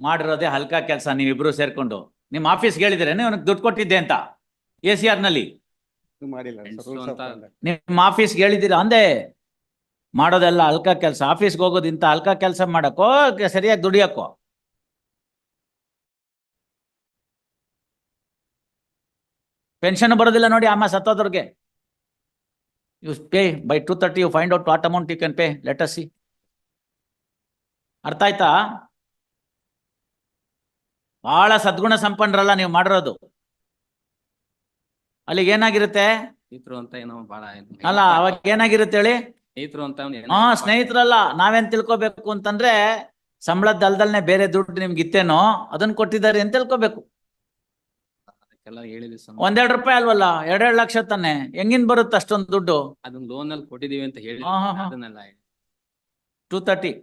ಮಾಡಿರೋದೇ ಹಲ್ಕ ಕೆಲಸ ನೀವಿಬ್ರು ಸೇರ್ಕೊಂಡು. ನಿಮ್ಮ ಆಫೀಸ್ ಹೇಳಿದ್ರೇನೆ ಅವನಿಗೆ ದುಡ್ಡು ಕೊಟ್ಟಿದ್ದೆ ಅಂತ. ಎ ಸಿ ಆರ್ನಲ್ಲಿ. ನಿಮ್ಮ ಆಫೀಸ್ಗೆ ಹೇಳಿದಿರ ಅಂದೆ ಮಾಡೋದೆಲ್ಲ ಹಲ್ಕ ಕೆಲಸ. ಆಫೀಸ್ಗೆ ಹೋಗೋದು ಇಂಥ ಹಲ್ಕ ಕೆಲಸ ಮಾಡಕ್ಕೋ ಸರಿಯಾಗಿ ದುಡಿಯಕ್ಕೋ? ಪೆನ್ಷನ್ ಬರೋದಿಲ್ಲ ನೋಡಿ ಆಮ ಸತ್ತೋದ್ರಿಗೆ you pay by two thirty you find out what amount you can pay let us see ಅರ್ಥ ಆಯ್ತಾ? ಬಹಳ ಸದ್ಗುಣ ಸಂಪನ್ನರಲ್ಲ ನೀವು ಮಾಡಿರೋದು. ಅಲ್ಲಿಗೆ ಏನಾಗಿರುತ್ತೆ? ಸ್ನೇಹಿತರು ಅಂತ ಏನೋ ಬಹಳ ಅಲ್ಲ ಅವಾಗ ಏನಾಗಿರುತ್ತೆ ಹೇಳಿ? ಸ್ನೇಹಿತರು ಅಂತ ಹಾ. ಸ್ನೇಹಿತರಲ್ಲ ನಾವೇನ್ ತಿಳ್ಕೊಬೇಕು ಅಂತಂದ್ರೆ ಸಂಬಳದ ಅಲ್ದಲ್ನೆ ಬೇರೆ ದುಡ್ಡು ನಿಮ್ಗೆ ಇತ್ತೇನೋ ಅದನ್ನ ಕೊಟ್ಟಿದ್ದಾರೆ ಅಂತ ತಿಳ್ಕೊಬೇಕು. ಒಂದೆರಡು ರೂಪಾಯಿ ಅಲ್ವಲ್ಲ ಎರಡೆರಡು ಲಕ್ಷ ತಾನೆ? ಹೆಂಗಿನ್ ಬರುತ್ತೆ ಅಷ್ಟೊಂದು ದುಡ್ಡು? ಅದನ್ನ ಲೋನ್ ಅಲ್ಲಿ ಕೊಟ್ಟಿದೀವಿ ಅಂತ ಹೇಳಿ. ಟೂ ಹಾ,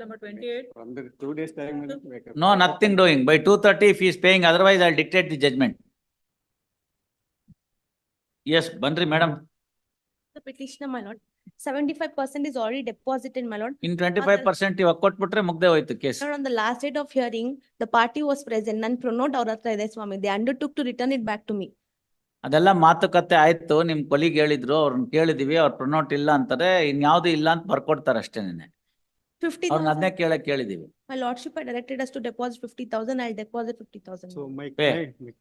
ಹಾ. nothing doing. By two days time by two thirty fees paying otherwise I dictate the judgment yes ಬನ್ರಿ madam The petitioner, my lord, seventy-five percent is already deposited, my lord. in twenty-five percent ಇವಾಗ ಕೊಟ್ಬಿಟ್ರೆ ಮುಗ್ದೆ ಹೋಯ್ತು case Sir, on the last date of hearing, the party was present, none pronounced or authorized, Swami. They undertook to return it back to me. ಅದೆಲ್ಲ ಮಾತುಕತೆ ಆಯ್ತು ನಿಮ್ ಕೊಲಿಗ್ ಹೇಳಿದ್ರು ಅವ್ರನ್ನ ಕೇಳಿದೀವಿ ಅವ್ರ ಪ್ರೊನೋಟ್ ಇಲ್ಲ ಅಂತಾರೆ ಇನ್ಯಾವ್ದು ಇಲ್ಲ ಅಂತ ಬರ್ಕೊಡ್ತಾರೆ ಅಷ್ಟೇನೆ ಫಿಫ್ಟಿ ತೌಸಂಡ್ ಅದನ್ನೇ ಕೇಳ ಕೇಳಿದೀವಿ. My lordship I fifty thousand I deposit fifty thousand my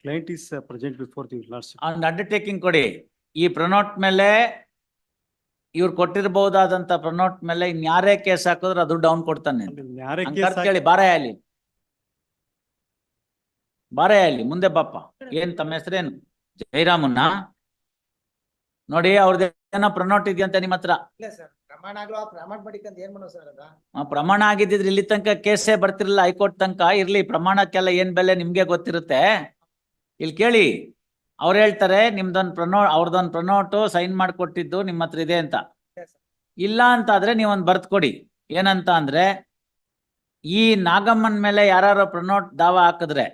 client is present before the lordship ಕೊಡಿ. ಈ ಪ್ರನೋಟ್ ಮೇಲೆ ಇವ್ರು ಕೊಟ್ಟಿರಬಹುದಾದಂತ ಪ್ರನೋಟ್ ಮೇಲೆ ಇನ್ ಕೇಸ್ ಹಾಕಿದ್ರೆ ಅದು ಡೌನ್ ಕೊಡ್ತಾನೆ ಕೇಳಿ ಬಾರೇ ಅಲ್ಲಿ. ಬಾರೇ ಮುಂದೆ ಬಪ್ಪ. ಏನ್ ತಮ್ಮ ಹೆಸರೇನು? ಜೈರಾಮನ್ನ ನೋಡಿ ಅವ್ರದ್ದು ಏನೋ ಪ್ರೊನೋಟ್ ಇದೆಯಂತ ನಿಮ್ಮ ಹತ್ರ? ಇಲ್ಲ ಸರ್ ಪ್ರಮಾಣ ಆಗ್ಲೋ ಪ್ರಮಾಣ ಮಾಡಿಕಂತ ಏನ್ ಮಾಡೋ ಸರ್ ಅದ? ಆ, ಪ್ರಮಾಣ ಆಗಿದ್ದಿದ್ರೆ ಇಲ್ಲಿ ತನಕ ಕೇಸೇ ಬರ್ತಿರಲಿಲ್ಲ ಹೈಕೋರ್ಟ್ ತನಕ. ಇರ್ಲಿ ಪ್ರಮಾಣಕ್ಕೆಲ್ಲ ಏನ್ ಬೆಲೆ ನಿಮ್ಗೆ ಗೊತ್ತಿರುತ್ತೆ? ಇಲ್ಲಿ ಕೇಳಿ. ಅವ್ರು ಹೇಳ್ತಾರೆ ನಿಮ್ದೊಂದ್ ಪ್ರನೋ ಅವ್ರದೊಂದ್ ಪ್ರನೋಟು ಸೈನ್ ಮಾಡ್ಕೊಟ್ಟಿದ್ದು ನಿಮ್ಮ ಹತ್ರ ಇದೆ ಅಂತ. ಇಲ್ಲ ಅಂತ ಆದ್ರೆ ನೀವೊಂದ್ ಬರ್ತ್ ಕೊಡಿ. ಏನಂತ ಅಂದ್ರೆ ಈ ನಾಗಮ್ಮನ್ ಮೇಲೆ ಯಾರು ಪ್ರನೋಟ್ ದಾವ ಹಾಕಿದ್ರೆ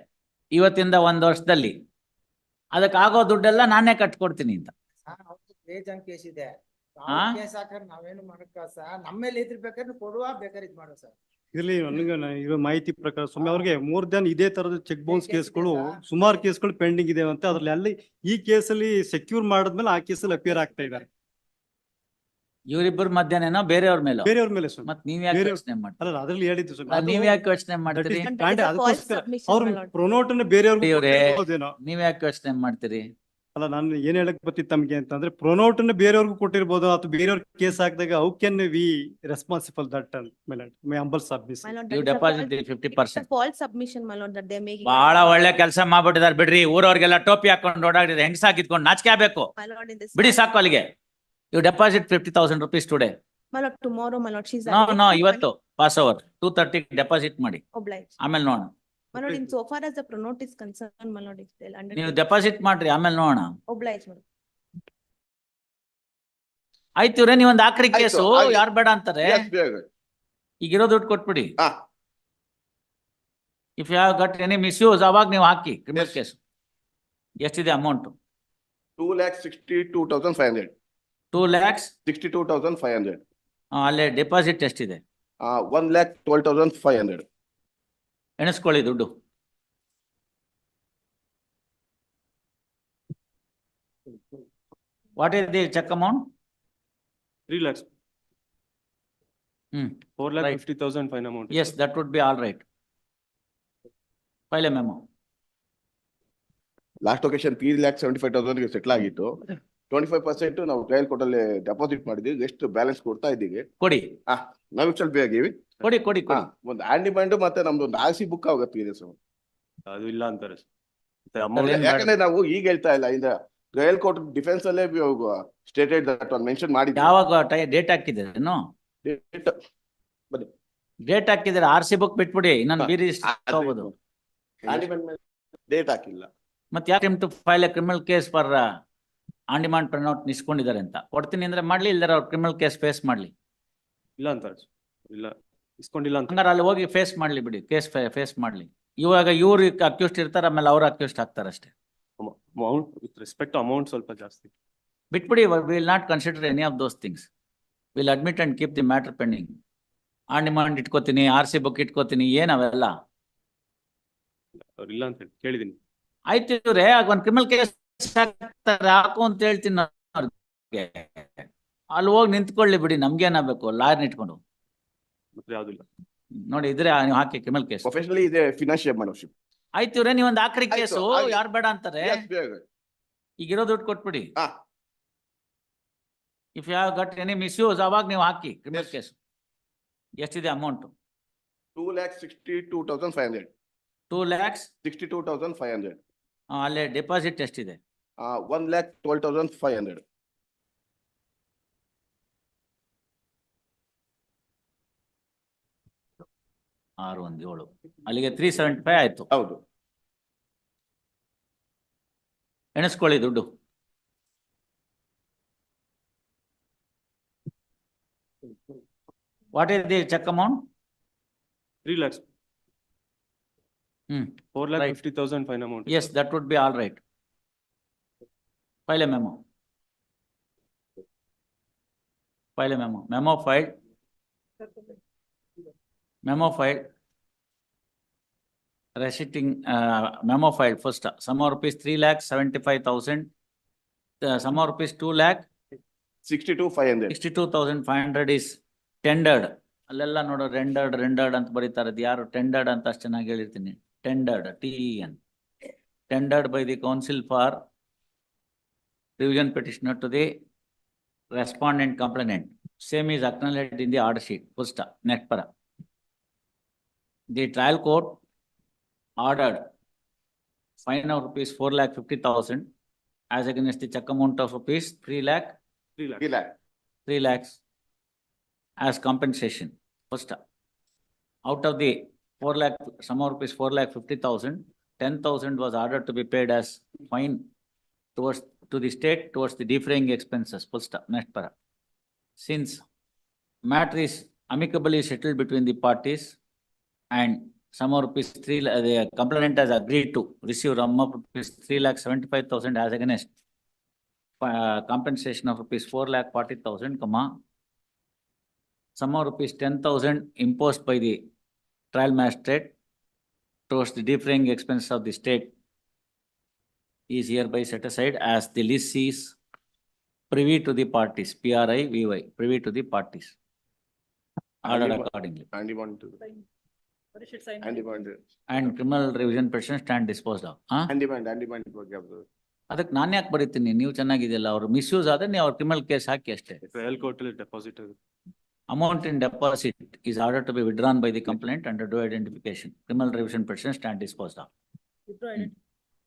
ಇವತ್ತಿಂದ ಒಂದ್ ವರ್ಷದಲ್ಲಿ ಅದಕ್ಕಾಗೋ ದುಡ್ಡೆಲ್ಲ ನಾನೇ ಕಟ್ಕೊಡ್ತೀನಿ ಅಂತ. ಬೇಜಾನ್ ಕೇಸ್ ಇದೆ. ಹಾ? ಕೇಸ್ ಹಾಕರ್ ನಾವೇನು ಮಾಡಕ್ಕ ಸರ್? ನಮ್ಮ ಮೇಲೆ ಇದ್ರ ಬೇಕಾದ್ರೆ ಕೊಡುವ ಬೇಕಾದ್ರೆ ಇದ್ ಮಾಡೋ ಸರ್. ಇರ್ಲಿ ನನಗೆ ನ- ಇರೋ ಮಾಹಿತಿ ಪ್ರಕಾರ ಸ್ವಾಮಿ ಅವ್ರಿಗೆ ಮೂರ್ ದನ್ ಇದೇ ತರದ ಚೆಕ್ ಬೌನ್ಸ್ case ಕೇಸ್ಗಳು. ಸುಮಾರು ಕೇಸ್ಗಳು ಪೆಂಡಿಂಗ್ ಇದೆ ಅಂತ ಅದ್ರಲ್ಲಿ ಅಲ್ಲಿ ಈ ಕೇಸಲ್ಲಿ ಸೆಕ್ಯೂರ್ ಮಾಡಿದ್ಮೇಲೆ ಆ ಕೇಸಲ್ಲಿ ಅಪಿಯರ್ ಆಗ್ತಾ ಇದ್ದಾರೆ ಇವರಿಬ್ಬರ ಮಧ್ಯಾಹ್ನ ಬೇರೆಯವ್ರ ಮೇಲೆ? ಬೇರೆಯವ್ರ ಮೇಲೆ ಸ್ವಾಮಿ. ಮತ್ ನೀವ್ ಯಾಕೆ ಬೇರೆ- ಯೋಚನೆ ಮಾಡ್ತೀರಿ? ಅಲ್ಲ ಅದ್ರಲ್ಲಿ ಹೇಳಿದ್ದು ಸ್ವಾಮಿ. ಅಲ್ಲ, ಅದು- ನೀವ್ ಯಾಕೆ ಯೋಚನೆ that ಮಾಡ್ತೀರಿ is ಕಾಂಡೆ ಅದಕ್ಕೋಸ್ಕರ ಅವ್ರ ಪ್ರೊನೋಟ್ ಅನ್ನ ಬೇರೆಯವ್ರಿಗೆ ಇವ್ರೇ ಕೊಟ್ಟಿರ್ಬೋದೇನೋ. ನೀವ್ ಯಾಕೆ ಯೋಚನೆ ಮಾಡ್ತೀರಿ? ಅಲ್ಲ ನಾನು ಏನ್ ಹೇಳಕ್ ಬರ್ತಿತ್ತು ತಮ್ಗೆ ಅಂತಂದ್ರೆ ಪ್ರೊನೋಟ್ ಅನ್ನ ಬೇರೆಯವ್ರಿಗೂ ಕೊಟ್ಟಿರ್ಬೋದು ಅಥವಾ ಬೇರೆಯವ್ರ ಕೇಸ್ ಹಾಕಿದಾಗ how can we responsible that ಮೇಲೆ my humble submission You that is a deposit false- the fifty it's a percent. false submission, my lord, that they are making. ಬಹಳ ಒಳ್ಳೆ ಕೆಲಸ ಮಾಡ್ಬಿಟ್ಟಿದ್ದಾರೆ ಬಿಡ್ರಿ ಊರವ್ರಿಗೆಲ್ಲ ಟೋಪಿ ಹಾಕೊಂಡು ಓಡಾಡಿದ್ರೆ ಹೆಂಗ್ ಸಾಕಿದ್ಕೊಂಡು ನಾಚಿಕೆ ಆಗ್ಬೇಕು My lord, ಬಿಡಿ ಸಾಕು ಅಲ್ಲಿಗೆ you deposit fifty thousand rupees today My tomorrow lord, she's. No no ಇವತ್ತು pass over two thirty deposit ಮಾಡಿ. ಆಮೇಲೆ ನೋಡೋಣ ಸೋಫಾ ಡೆಪಾಸಿಟ್ ಮಾಡ್ರಿ ಆಮೇಲೆ ನೋಡ್ರಿ ಆಯ್ತು ಇವ್ರೆ ನೀವ್ ಒಂದ್ ಕೇಸ್ ಯಾರ್ ಬೇಡ ಅಂತಾರೆ? ಈಗಿರೋ ದುಡ್ಡು ಕೊಟ್ಬಿಡಿ. ಇಫ್ ಯಾವ್ ಗಟ್ ಎನಿ ಮಿಸ್ಯೂಸ್ ಅವಾಗ್ ನೀವು ಹಾಕಿ ಕನಿಯರ್ಸ್ ಕೇಸ್ ಎಷ್ಟಿದೆ amount two lakhs sixty two five hundred two sixty two thousand five hundred ಅಲ್ಲೇ ಡೆಪಾಸಿಟ್ ಎಷ್ಟಿದೆ? One lakh twelve thousand five hundred ಎಣಿಸ್ಕೊಳ್ಳಿ ದುಡ್ಡು. What is the cheque amount three lakhs four lakh fifty thousand fine amount yes that would be all right file M M last location three lakh seventy five thousand settle ಆಗಿತ್ತು. Twenty five percent ನಾವು trial ಕೋರ್ಟಲ್ಲಿ deposit ಮಾಡಿದ್ವಿ. ಎಷ್ಟು balance ಕೊಡ್ತಾ ಇದ್ದೀವಿ. ಕೊಡಿ. ಹಾಂ ನಾವು ಸ್ವಲ್ಪ ಆಗಿವಿ ಕೊಡಿ ಕೊಡಿ ಕೊಡಿ. ಒಂದು ಆಂಡಿಮೆಂಟ್ ಮತ್ತೆ ನಮ್ದು ಒಂದು ಆಸಿ ಸಿ ಬುಕ್ ಆಗುತ್ತೆ ಇದೆ ಸರ್. ಅದು ಇಲ್ಲ ಅಂತಾರೆ. ಯಾಕಂದ್ರೆ ನಾವು ಈಗ ಹೇಳ್ತಾ ಇಲ್ಲ ಇಂದ ಟ್ರಯಲ್ ಕೋರ್ಟ್ ಡಿಫೆನ್ಸ್ ಅಲ್ಲೇ ಸ್ಟೇಟೆಡ್ ದಟ್ ಒಂದು ಮೆನ್ಷನ್ ಮಾಡಿ ಯಾವಾಗ ಡೇಟ್ ಹಾಕಿದ್ದೀರೇನು ಡೇಟ್ ಹಾಕಿದ್ರೆ ಆರ್ ಸಿ ಬುಕ್ ಬಿಟ್ಬಿಡಿ ಇನ್ನೊಂದು. ಬೀರಿ ಹೋಗೋದು. ಡೇಟ್ ಹಾಕಿಲ್ಲ. ಮತ್ತೆ ಯಾಕೆ to file a criminal case for on demand printout ನಿಸ್ಕೊಂಡಿದ್ದಾರೆ ಅಂತ? ಕೊಡ್ತೀನಿ ಅಂದ್ರೆ ಮಾಡ್ಲಿ ಇಲ್ದಾರ ಅವ್ರು ಕ್ರಿಮಿನಲ್ ಕೇಸ್ ಫೇಸ್ ಮಾಡ್ಲಿ. ಇಲ್ಲ ಅಂತಾರೆ. ಇಲ್ಲ. ಇಸ್ಕೊಂಡಿಲ್ಲ ಅಂತ. ಹಂಗಾರೆ ಅಲ್ಲಿ ಹೋಗಿ ಫೇಸ್ ಮಾಡ್ಲಿ ಬಿಡಿ ಕೇಸ್ ಫೇಸ್ ಮಾಡ್ಲಿ. ಇವಾಗ ಇವ್ರು ಅಕ್ಯೂಸ್ಟ್ ಇರ್ತಾರೆ ಆಮೇಲೆ ಅವ್ರು ಅಕ್ಯೂಸ್ಟ್ ಆಗ್ತಾರೆ ಅಷ್ಟೇ ಅಮೌಂಟ್ ವಿತ್ respect ಅಮೌಂಟ್ ಸ್ವಲ್ಪ ಜಾಸ್ತಿ. ಬಿಟ್ಬಿಡಿ will not consider any of those things will admit and keep the matter pending on demand ಇಟ್ಕೋತೀನಿ R C book ಇಟ್ಕೋತೀನಿ ಏನ್ ಅವೆಲ್ಲ? ಅವ್ರು ಇಲ್ಲ ಅಂತ ಹೇಳಿ ಕೇಳಿದೀನಿ. ಆಯ್ತು ಇವ್ರೆ ಆಗ ಒಂದ್ ಕ್ರಿಮಿನಲ್ ಕೇಸ್ ಹಾಕು ಅಂತ ಹೇಳ್ತೀನಿ ಅವ್ರಿಗೆ. ಅಲ್ಲಿ ಹೋಗಿ ನಿಂತ್ಕೊಳ್ಳಿ ಬಿಡಿ ನಮ್ಗೇನಾಗಬೇಕು ಲಾಯರ್ನ ಇಟ್ಕೊಂಡು. ಮತ್ತೆ ಯಾವ್ದು ಇಲ್ಲ. ನೋಡಿ ಇದ್ರೆ ನೀವು ಹಾಕಿ ಕ್ರಿಮಿನಲ್ ಕೇಸ್ ಪ್ರೊಫೆಷನಲಿ ಇದೆ ಫಿನಾನ್ಷಿಯಲ್ ಮೆಂಬರ್ಶಿಪ್ ಆಯ್ತು ಇವ್ರೆ ನೀವ್ ಒಂದ್ ಆಕ್ರಿ ಆಯ್ತು, ಕೇಸು ಆಯ್ತು. ಯಾರು ಬೇಡ ಅಂತಾರೆ? ಈಗ ಇರೋ ದುಡ್ಡು ಕೊಟ್ಬಿಡಿ. ಹಾ. ಇಫ್ ಯಾವ್ ಗಟ್ ಎನಿ ಮಿಸ್ಯೂಸ್ ಅವಾಗ ನೀವು ಹಾಕಿ ಕ್ರಿಮಿನಲ್ Yes. ಕೇಸ್ ಎಷ್ಟಿದೆ amount two lakh sixty two thousand five hundred two lakhs sixty two thousand five hundred ಅಲ್ಲೇ ಡೆಪಾಸಿಟ್ ಎಷ್ಟಿದೆ? One lakh twelve thousand five hundred ಆರು ಒಂದು ಏಳು. ಅಲ್ಲಿಗೆ ತ್ರೀ ಸೆವೆಂಟಿ ಫೈವ್ ಆಯ್ತು. ಹೌದು. ಎಣಿಸ್ಕೊಳ್ಳಿ ದುಡ್ಡು. What is the cheque amount three lakhs hmm. Four lakh Right. Fifty thousand fine amount Yes, that would be all right file a memo. File a memo. Memo filed. Memo file. Receipting, uh, memo file first, sum of rupees three lakh seventy-five thousand. Uh, sum of rupees two lakh sixty two five hundred sixty-two thousand five hundred is tendered. ಅಲ್ಲೆಲ್ಲ ನೋಡು rendered rendered ಅಂತ ಬರೀತಾರೆ ಅದು ಯಾರು tendered ಅಂತ ಅಷ್ಟು ಚೆನ್ನಾಗಿ ಹೇಳಿರ್ತೀನಿ tendered T E N tendered by the council for revision petitioner to the respondent complainant. Same is acknowledged in the order sheet. Full stop. Next para. the trial court ordered fine of rupees four lakh fifty thousand as against the check amount of rupees three lakh, Three lakh. three lakh. three lakhs as compensation. First, out of the four lakh, sum of rupees four lakh fifty thousand, ten thousand was ordered to be paid as fine towards, to the state towards the defraying expenses, First next para. Since matter is amicably settled between the parties, and sum of rupees three, la- the complainant has agreed to receive sum of rupees three lakh seventy-five thousand as against uh, compensation of rupees four lakh forty thousand, comma, sum of rupees ten thousand imposed by the trial magistrate towards the defraying expenses of the state is hereby set aside as the list is privy to the parties, P R I V Y, privy to the parties. Ordered Andy- accordingly. Andy And want, Andy want ಬಗ್ಗೆ ಅದು. ಅದಕ್ಕೆ ನಾನು ಯಾಕೆ ಬರೀತೀನಿ ನೀವು ಚೆನ್ನಾಗಿದೆಯಲ್ಲ ಅವ್ರು misuse ಆದ್ರೆ ನೀವು ಅವ್ರ ಕ್ರಿಮಿನಲ್ ಕೇಸ್ ಹಾಕಿ ಅಷ್ಟೇ. ಟ್ರಯಲ್ ಕೋರ್ಟ್ ಅಲ್ಲಿ deposit is order to be withdrawn by the complaint under the identification criminal revision identification. Stand stand disposed. Hmm.